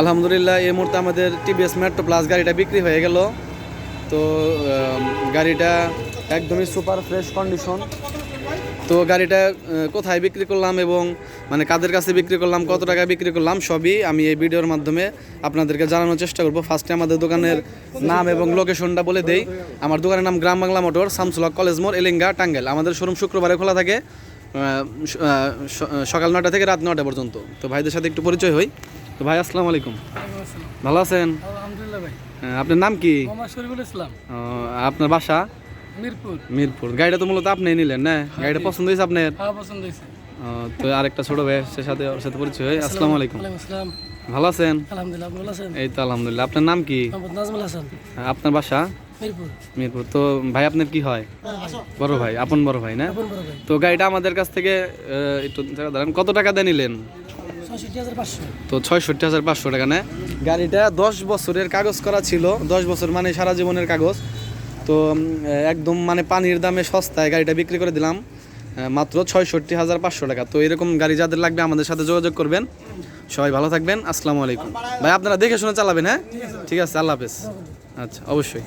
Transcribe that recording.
আলহামদুলিল্লাহ, এই মুহূর্তে আমাদের টিভিএস মেট্রো প্লাস গাড়িটা বিক্রি হয়ে গেল। তো গাড়িটা একদমই সুপার ফ্রেশ কন্ডিশন তো গাড়িটা কোথায় বিক্রি করলাম এবং মানে কাদের কাছে বিক্রি করলাম, কত টাকা বিক্রি করলাম, সবই আমি এই ভিডিওর মাধ্যমে আপনাদেরকে জানানোর চেষ্টা করব। ফার্স্টে আমাদের দোকানের নাম এবং লোকেশনটা বলে দেই। আমার দোকানের নাম গ্রাম বাংলা মোটর শামসুলক কলেজ মোড়, এলিঙ্গা টাঙ্গেল আমাদের শোরুম শুক্রবারে খোলা থাকে সকাল নটা থেকে রাত নটা পর্যন্ত। তো ভাইদের সাথে একটু পরিচয় হই। তো ভাই আসসালামু আলাইকুম। ভালো আছেন? আলহামদুলিল্লাহ ভাই। আপনার নাম কি? শরীফুল ইসলাম। আপনার বাসা? মিরপুর। মিরপুর। গাড়িটা তো মূলত আপনি নিলেন না? গাড়িটা পছন্দ হয়েছে আপনার? হ্যাঁ পছন্দ হয়েছে। তো আরেকটা ছোট ভাই সে সাথে ওর সাথে পরিচয় হয় আসসালামু আলাইকুম। আসসালাম। ভালো আছেন? আলহামদুলিল্লাহ ভালো আছেন? এই তো আলহামদুলিল্লাহ। আপনার নাম কি? নাজমুল হাসান। আপনার বাসা? মিরপুর। মিরপুর। তো ভাই আপনার কি হয়? বড় ভাই। আপন বড় ভাই না? তো গাড়িটা আমাদের কাছ থেকে একটু দাঁড়ান কত টাকা দিয়ে নিলেন? তো ছয়ষট্টি হাজার পাঁচশো টাকা নেয় গাড়িটা দশ বছরের কাগজ করা ছিল, দশ বছর মানে সারা জীবনের কাগজ। তো একদম মানে পানির দামে সস্তায় গাড়িটা বিক্রি করে দিলাম মাত্র ছয়ষট্টি হাজার পাঁচশো টাকা। তো এরকম গাড়ি যাদের লাগবে আমাদের সাথে যোগাযোগ করবেন। সবাই ভালো থাকবেন, আসসালামু আলাইকুম। ভাই, আপনারা দেখে শুনে চালাবেন হ্যাঁ? ঠিক আছে, আল্লাহ হাফেজ। আচ্ছা অবশ্যই।